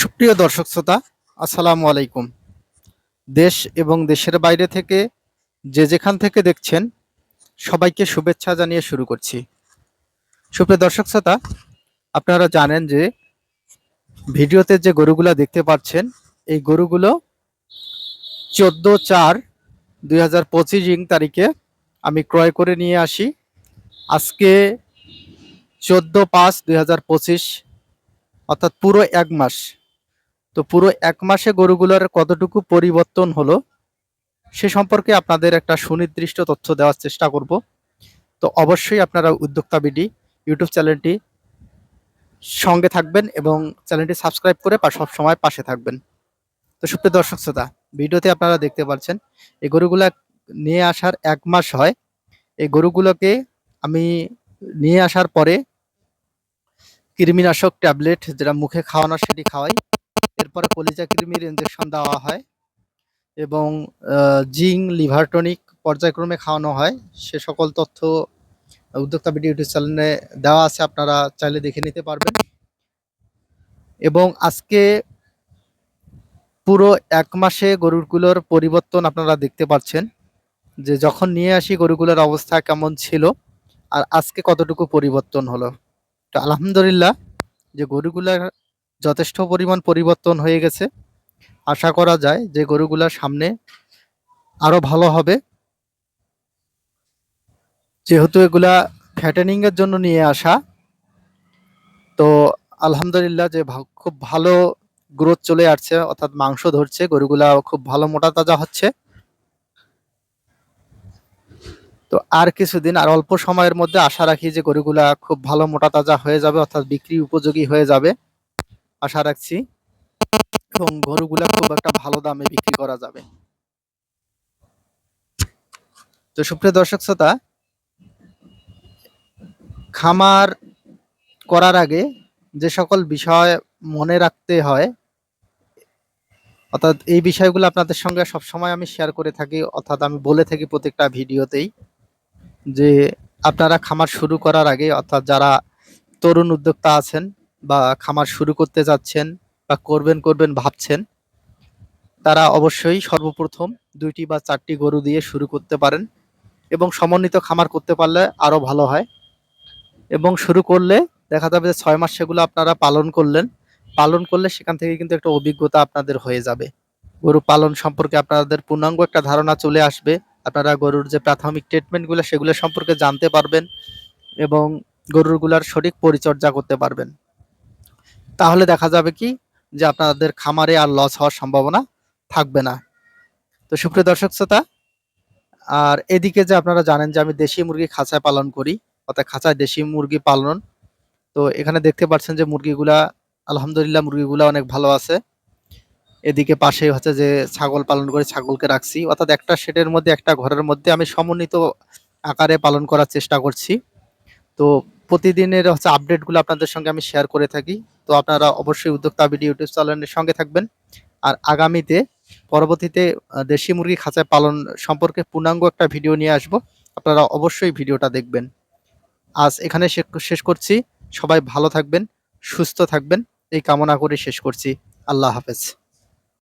সুপ্রিয় দর্শক শ্রোতা, আসসালামু আলাইকুম। দেশ এবং দেশের বাইরে থেকে যে যেখান থেকে দেখছেন, সবাইকে শুভেচ্ছা জানিয়ে শুরু করছি। সুপ্রিয় দর্শক শ্রোতা, আপনারা জানেন যে ভিডিওতে যে গরুগুলা দেখতে পাচ্ছেন, এই গরুগুলো চোদ্দ চার দুই হাজার পঁচিশ ইং তারিখে আমি ক্রয় করে নিয়ে আসি। আজকে চোদ্দ পাঁচ দুই হাজার পঁচিশ, অর্থাৎ পুরো এক মাস তো পুরো এক মাসে গরুগুলোর কতটুকু পরিবর্তন হলো, সে সম্পর্কে আপনাদের একটা সুনির্দিষ্ট তথ্য দেওয়ার চেষ্টা করব। তো অবশ্যই আপনারা উদ্যোক্তা বিডি ইউটিউব চ্যানেলটি সঙ্গে থাকবেন এবং চ্যানেলটি সাবস্ক্রাইব করে সব সময় পাশে থাকবেন। তো সুপ্রিয় দর্শক শ্রোতা, ভিডিওতে আপনারা দেখতে পাচ্ছেন, এই গরুগুলা নিয়ে আসার এক মাস হয়। এই গরুগুলোকে আমি নিয়ে আসার পরে কৃমিনাশক ট্যাবলেট যেটা মুখে খাওয়ানো সেটি খাওয়াই। এরপরে কলিজা কৃমির ইঞ্জেকশন দেওয়া হয় এবং জিং লিভার টনিক পর্যায়ক্রমে খাওয়ানো হয়। সে সকল তথ্য উদ্যোক্তা বিডি ইউটিউব চ্যানেলে দেওয়া আছে, আপনারা চাইলে দেখে নিতে পারবেন। এবং আজকে পুরো এক মাসে গরুগুলোর পরিবর্তন আপনারা দেখতে পাচ্ছেন, যে যখন নিয়ে আসি গরুগুলোর অবস্থা কেমন ছিল আর আজকে কতটুকু পরিবর্তন হলো। তো আলহামদুলিল্লাহ যে গরুগুলার যথেষ্ট পরিমাণ পরিবর্তন হয়ে গেছে। আশা করা যায় যে গরুগুলার সামনে আরও ভালো হবে। যেহেতু এগুলা ফ্যাটেনিং এর জন্য নিয়ে আসা, তো আলহামদুলিল্লাহ যে খুব ভালো গ্রোথ চলে আসছে, অর্থাৎ মাংস ধরছে গরুগুলা খুব ভালো মোটা তাজা হচ্ছে। তো আর কিছুদিন, আর অল্প সময়ের মধ্যে আশা রাখি যে গরুগুলা খুব ভালো মোটা তাজা হয়ে যাবে, অর্থাৎ বিক্রি উপযোগী হয়ে যাবে। আশা রাখছি। এবং গরুগুলা খুব একটা ভালো দামে বিক্রি করা যাবে। তো সুপ্রিয় দর্শক শ্রোতা, খামার করার আগে যে সকল বিষয় মনে রাখতে হয়, অর্থাৎ এই বিষয়গুলো আপনাদের সঙ্গে সবসময় আমি শেয়ার করে থাকি, অর্থাৎ আমি বলে থাকি প্রত্যেকটা ভিডিওতেই, যে আপনারা খামার শুরু করার আগে, অর্থাৎ যারা তরুণ উদ্যোক্তা আছেন বা খামার শুরু করতে যাচ্ছেন বা করবেন করবেন ভাবছেন, তারা অবশ্যই সর্বপ্রথম দুইটি বা চারটি গরু দিয়ে শুরু করতে পারেন এবং সমন্বিত খামার করতে পারলে আরও ভালো হয়। এবং শুরু করলে দেখা যাবে যে ছয় মাস সেগুলো আপনারা পালন করলেন। পালন করলে সেখান থেকে কিন্তু একটা অভিজ্ঞতা আপনাদের হয়ে যাবে। গরু পালন সম্পর্কে আপনাদের পূর্ণাঙ্গ একটা ধারণা চলে আসবে। আপনারা গরুর যে প্রাথমিক ট্রিটমেন্টগুলো সেগুলো সম্পর্কে জানতে পারবেন এবং গরুরগুলার সঠিক পরিচর্যা করতে পারবেন। তাহলে দেখা যাবে কি যে আপনাদের খামারে আর লস হওয়ার সম্ভাবনা থাকবে না। তো সুপ্রিয় দর্শক শ্রোতা, আর এদিকে যে আপনারা জানেন যে আমি দেশি মুরগি খাঁচায় পালন করি, অর্থাৎ খাঁচায় দেশি মুরগি পালন, তো এখানে দেখতে পাচ্ছেন যে মুরগিগুলা, আলহামদুলিল্লাহ মুরগিগুলা অনেক ভালো আছে। এদিকে পাশে হচ্ছে যে ছাগল পালন করে ছাগলকে রাখছি, অর্থাৎ একটা শেডের মধ্যে, একটা ঘরের মধ্যে আমি সমন্বিত আকারে পালন করার চেষ্টা করছি। তো প্রতিদিনের হচ্ছে আপডেটগুলো আপনাদের সঙ্গে আমি শেয়ার করে থাকি। তো আপনারা অবশ্যই উদ্যোক্তা ভিডিও ইউটিউব চ্যানেলের সঙ্গে থাকবেন। আর আগামীতে, পরবর্তীতে দেশি মুরগি খাঁচায় পালন সম্পর্কে পূর্ণাঙ্গ একটা ভিডিও নিয়ে আসব। আপনারা অবশ্যই ভিডিওটা দেখবেন। আজ এখানে শেষ করছি। সবাই ভালো থাকবেন, সুস্থ থাকবেন। এই কামনা করে শেষ করছি। আল্লাহ হাফেজ।